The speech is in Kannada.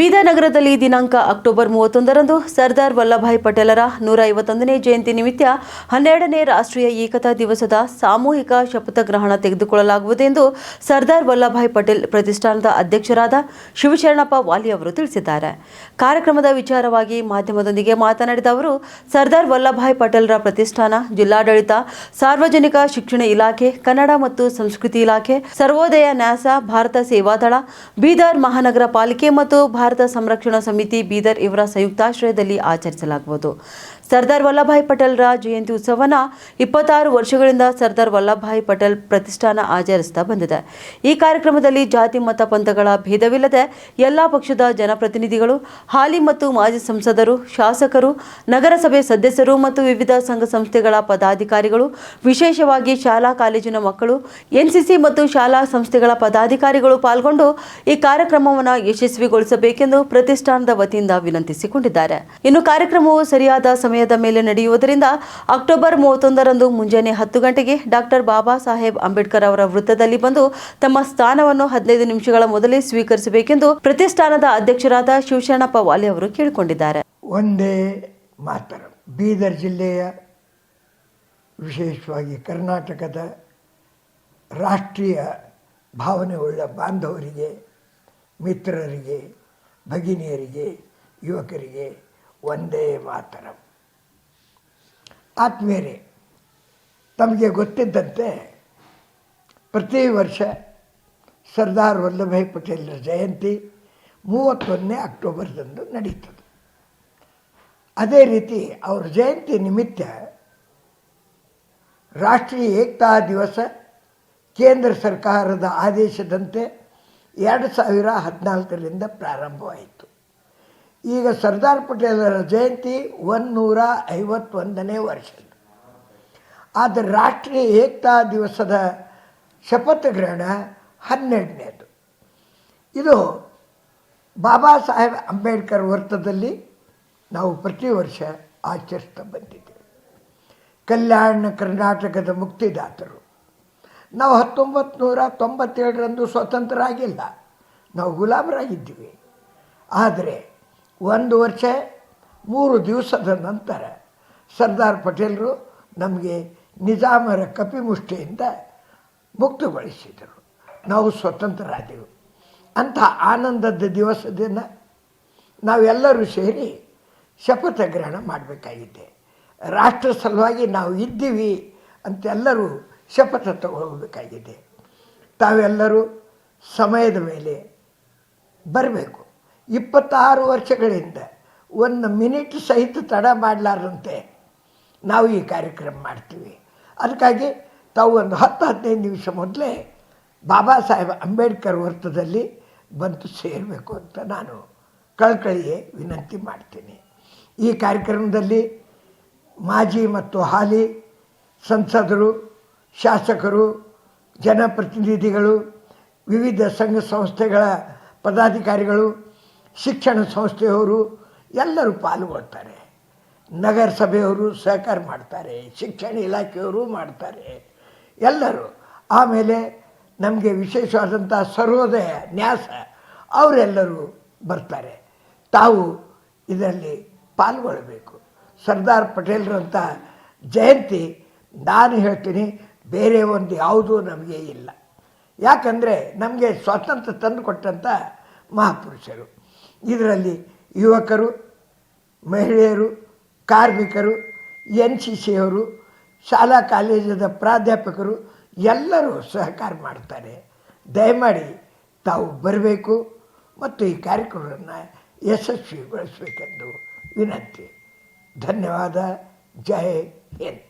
ಬೀದರ್ ನಗರದಲ್ಲಿ ದಿನಾಂಕ ಅಕ್ಟೋಬರ್ ಮೂವತ್ತೊಂದರಂದು ಸರ್ದಾರ್ ವಲ್ಲಭಾಯ್ ಪಟೇಲರ ನೂರ ಐವತ್ತೊಂದನೇ ಜಯಂತಿ ನಿಮಿತ್ತ ಹನ್ನೆರಡನೇ ರಾಷ್ಟ್ರೀಯ ಏಕತಾ ದಿವಸದ ಸಾಮೂಹಿಕ ಶಪಥ ಗ್ರಹಣ ತೆಗೆದುಕೊಳ್ಳಲಾಗುವುದು ಎಂದು ಸರ್ದಾರ್ ವಲ್ಲಭಾಯ್ ಪಟೇಲ್ ಪ್ರತಿಷ್ಠಾನದ ಅಧ್ಯಕ್ಷರಾದ ಶಿವಶರಣಪ್ಪ ವಾಲಿ ಅವರು ತಿಳಿಸಿದ್ದಾರೆ. ಕಾರ್ಯಕ್ರಮದ ವಿಚಾರವಾಗಿ ಮಾಧ್ಯಮದೊಂದಿಗೆ ಮಾತನಾಡಿದ ಅವರು, ಸರ್ದಾರ್ ವಲ್ಲಭಾಯ್ ಪಟೇಲ್ರ ಪ್ರತಿಷ್ಠಾನ ಜಿಲ್ಲಾಡಳಿತ, ಸಾರ್ವಜನಿಕ ಶಿಕ್ಷಣ ಇಲಾಖೆ, ಕನ್ನಡ ಮತ್ತು ಸಂಸ್ಕೃತಿ ಇಲಾಖೆ, ಸರ್ವೋದಯ ನ್ಯಾಸ, ಭಾರತ ಸೇವಾದಳ ಬೀದರ್ ಮಹಾನಗರ ಪಾಲಿಕೆ ಮತ್ತು ಸಂರಕ್ಷಣಾ ಸಮಿತಿ ಬೀದರ್ ಇವರ ಸಂಯುಕ್ತಾಶ್ರಯದಲ್ಲಿ ಆಚರಿಸಲಾಗುವುದು. ಸರ್ದಾರ್ ವಲ್ಲಭಾಯ್ ಪಟೇಲ್ರ ಜಯಂತಿ ಉತ್ಸವನ ಇಪ್ಪತ್ತಾರು ವರ್ಷಗಳಿಂದ ಸರ್ದಾರ್ ವಲ್ಲಭಾಯ್ ಪಟೇಲ್ ಪ್ರತಿಷ್ಠಾನ ಆಚರಿಸ್ತಾ ಬಂದಿದೆ. ಈ ಕಾರ್ಯಕ್ರಮದಲ್ಲಿ ಜಾತಿ, ಮತ, ಪಂಥಗಳ ಭೇದವಿಲ್ಲದೆ ಎಲ್ಲಾ ಪಕ್ಷದ ಜನಪ್ರತಿನಿಧಿಗಳು, ಹಾಲಿ ಮತ್ತು ಮಾಜಿ ಸಂಸದರು, ಶಾಸಕರು, ನಗರಸಭೆ ಸದಸ್ಯರು ಮತ್ತು ವಿವಿಧ ಸಂಘ ಸಂಸ್ಥೆಗಳ ಪದಾಧಿಕಾರಿಗಳು, ವಿಶೇಷವಾಗಿ ಶಾಲಾ ಕಾಲೇಜಿನ ಮಕ್ಕಳು ಎನ್ಸಿಸಿ ಮತ್ತು ಶಾಲಾ ಸಂಸ್ಥೆಗಳ ಪದಾಧಿಕಾರಿಗಳು ಪಾಲ್ಗೊಂಡು ಈ ಕಾರ್ಯಕ್ರಮವನ್ನು ಯಶಸ್ವಿಗೊಳಿಸಬೇಕೆಂದು ಪ್ರತಿಷ್ಠಾನದ ವತಿಯಿಂದ ವಿನಂತಿಸಿಕೊಂಡಿದ್ದಾರೆ. ಇನ್ನು ಕಾರ್ಯಕ್ರಮವು ಸರಿಯಾದ ಸಮಯದ ಮೇಲೆ ನಡೆಯುವುದರಿಂದ ಅಕ್ಟೋಬರ್ ಮೂವತ್ತೊಂದರಂದು ಮುಂಜಾನೆ ಹತ್ತು ಗಂಟೆಗೆ ಡಾಕ್ಟರ್ ಬಾಬಾ ಸಾಹೇಬ್ ಅಂಬೇಡ್ಕರ್ ಅವರ ವೃತ್ತದಲ್ಲಿ ಬಂದು ತಮ್ಮ ಸ್ಥಾನವನ್ನು ಹದಿನೈದು ನಿಮಿಷಗಳ ಮೊದಲೇ ಸ್ವೀಕರಿಸಬೇಕೆಂದು ಪ್ರತಿಷ್ಠಾನದ ಅಧ್ಯಕ್ಷರಾದ ಶಿವಶರಣಪ್ಪ ವಾಲಿ ಅವರು ಕೇಳಿಕೊಂಡಿದ್ದಾರೆ. ಒಂದೇ ಮಾತರ. ಬೀದರ್ ಜಿಲ್ಲೆಯ ವಿಶೇಷವಾಗಿ ಕರ್ನಾಟಕದ ರಾಷ್ಟ್ರೀಯ ಭಾವನೆ ಉಳ್ಳ ಬಾಂಧವರಿಗೆ, ಮಿತ್ರರಿಗೆ ಭಗಿನಿಯರಿಗೆ, ಯುವಕರಿಗೆ ಒಂದೇ ಮಾತರ. ಆತ್ಮೀಯರೇ, ತಮಗೆ ಗೊತ್ತಿದ್ದಂತೆ ಪ್ರತಿ ವರ್ಷ ಸರ್ದಾರ್ ವಲ್ಲಭಾಯ್ ಪಟೇಲರ ಜಯಂತಿ ಮೂವತ್ತೊಂದನೇ ಅಕ್ಟೋಬರ್ದಂದು ನಡೀತದೆ. ಅದೇ ರೀತಿ ಅವ್ರ ಜಯಂತಿ ನಿಮಿತ್ತ ರಾಷ್ಟ್ರೀಯ ಏಕತಾ ದಿವಸ ಕೇಂದ್ರ ಸರ್ಕಾರದ ಆದೇಶದಂತೆ ಎರಡು ಸಾವಿರ ಹದಿನಾಲ್ಕರಿಂದ ಪ್ರಾರಂಭವಾಯಿತು. ಈಗ ಸರ್ದಾರ್ ಪಟೇಲರ ಜಯಂತಿ ಒಂದೂರ ಐವತ್ತೊಂದನೇ ವರ್ಷ. ಆದರೆ ರಾಷ್ಟ್ರೀಯ ಏಕತಾ ದಿವಸದ ಶಪಥ ಗ್ರಹಣ ಹನ್ನೆರಡನೇದು. ಇದು ಬಾಬಾ ಸಾಹೇಬ್ ಅಂಬೇಡ್ಕರ್ ವೃತ್ತದಲ್ಲಿ ನಾವು ಪ್ರತಿ ವರ್ಷ ಆಚರಿಸ್ತಾ ಬಂದಿದ್ದೇವೆ. ಕಲ್ಯಾಣ ಕರ್ನಾಟಕದ ಮುಕ್ತಿದಾತರು. ನಾವು ಹತ್ತೊಂಬತ್ತು ನೂರ ತೊಂಬತ್ತೇಳರಂದು ಸ್ವತಂತ್ರ ಆಗಿಲ್ಲ ನಾವು ಗುಲಾಮರಾಗಿದ್ದೀವಿ. ಆದರೆ ಒಂದು ವರ್ಷ, ಮೂರು ದಿವಸದ ನಂತರ ಸರ್ದಾರ್ ಪಟೇಲರು ನಮಗೆ ನಿಜಾಮರ ಕಪಿಮುಷ್ಟಿಯಿಂದ ಮುಕ್ತಗೊಳಿಸಿದರು. ನಾವು ಸ್ವತಂತ್ರರಾದೆವು. ಅಂಥ ಆನಂದದ ದಿವಸದಿಂದ ನಾವೆಲ್ಲರೂ ಸೇರಿ ಶಪಥ ಗ್ರಹಣ ಮಾಡಬೇಕಾಗಿದೆ. ರಾಷ್ಟ್ರ ಸಲುವಾಗಿ ನಾವು ಇದ್ದೀವಿ ಅಂತೆಲ್ಲರೂ ಶಪಥ ತಗೊಳ್ಬೇಕಾಗಿದೆ ತಾವೆಲ್ಲರೂ ಸಮಯದ ಮೇಲೆ ಬರಬೇಕು. ಇಪ್ಪತ್ತಾರು ವರ್ಷಗಳಿಂದ ಒಂದು ಮಿನಿಟ್ ಸಹಿತ ತಡ ಮಾಡಲಾರಂತೆ ನಾವು ಈ ಕಾರ್ಯಕ್ರಮ ಮಾಡ್ತೀವಿ. ಅದಕ್ಕಾಗಿ ತಾವು ಒಂದು ಹತ್ತು ಹದಿನೈದು ನಿಮಿಷ ಮೊದಲೇ ಬಾಬಾ ಸಾಹೇಬ್ ಅಂಬೇಡ್ಕರ್ ವೃತ್ತದಲ್ಲಿ ಬಂದು ಸೇರಬೇಕು ಅಂತ ನಾನು ಕಳ್ಕಳಿಯೇ ವಿನಂತಿ ಮಾಡ್ತೀನಿ. ಈ ಕಾರ್ಯಕ್ರಮದಲ್ಲಿ ಮಾಜಿ ಮತ್ತು ಹಾಲಿ ಸಂಸದರು ಶಾಸಕರು, ಜನಪ್ರತಿನಿಧಿಗಳು, ವಿವಿಧ ಸಂಘ ಸಂಸ್ಥೆಗಳ ಪದಾಧಿಕಾರಿಗಳು, ಶಿಕ್ಷಣ ಸಂಸ್ಥೆಯವರು ಎಲ್ಲರೂ ಪಾಲ್ಗೊಳ್ತಾರೆ. ನಗರಸಭೆಯವರು ಸಹಕಾರ ಮಾಡ್ತಾರೆ, ಶಿಕ್ಷಣ ಇಲಾಖೆಯವರು ಮಾಡ್ತಾರೆ. ಎಲ್ಲರೂ. ಆಮೇಲೆ ನಮಗೆ ವಿಶೇಷವಾದಂಥ ಸರ್ವೋದಯ ನ್ಯಾಸ ಅವರೆಲ್ಲರೂ ಬರ್ತಾರೆ. ತಾವು ಇದರಲ್ಲಿ ಪಾಲ್ಗೊಳ್ಳಬೇಕು. ಸರ್ದಾರ್ ಪಟೇಲ್ರಂಥ ಜಯಂತಿ ನಾನು ಹೇಳ್ತೀನಿ ಬೇರೆ ಒಂದು ಯಾವುದೂ ನಮಗೆ ಇಲ್ಲ. ಯಾಕಂದರೆ ನಮಗೆ ಸ್ವಾತಂತ್ರ್ಯ ತಂದು ಕೊಟ್ಟಂಥ ಮಹಾಪುರುಷರು. ಇದರಲ್ಲಿ ಯುವಕರು, ಮಹಿಳೆಯರು, ಕಾರ್ಮಿಕರು, ಎನ್ ಸಿ ಸಿಯವರು, ಶಾಲಾ ಕಾಲೇಜದ ಪ್ರಾಧ್ಯಾಪಕರು ಎಲ್ಲರೂ ಸಹಕಾರ ಮಾಡ್ತಾರೆ. ದಯಮಾಡಿ ತಾವು ಬರಬೇಕು ಮತ್ತು ಈ ಕಾರ್ಯಕ್ರಮವನ್ನು ಯಶಸ್ವಿಗೊಳಿಸಬೇಕೆಂದು ವಿನಂತಿ. ಧನ್ಯವಾದ. ಜಯ ಹಿಂದ್.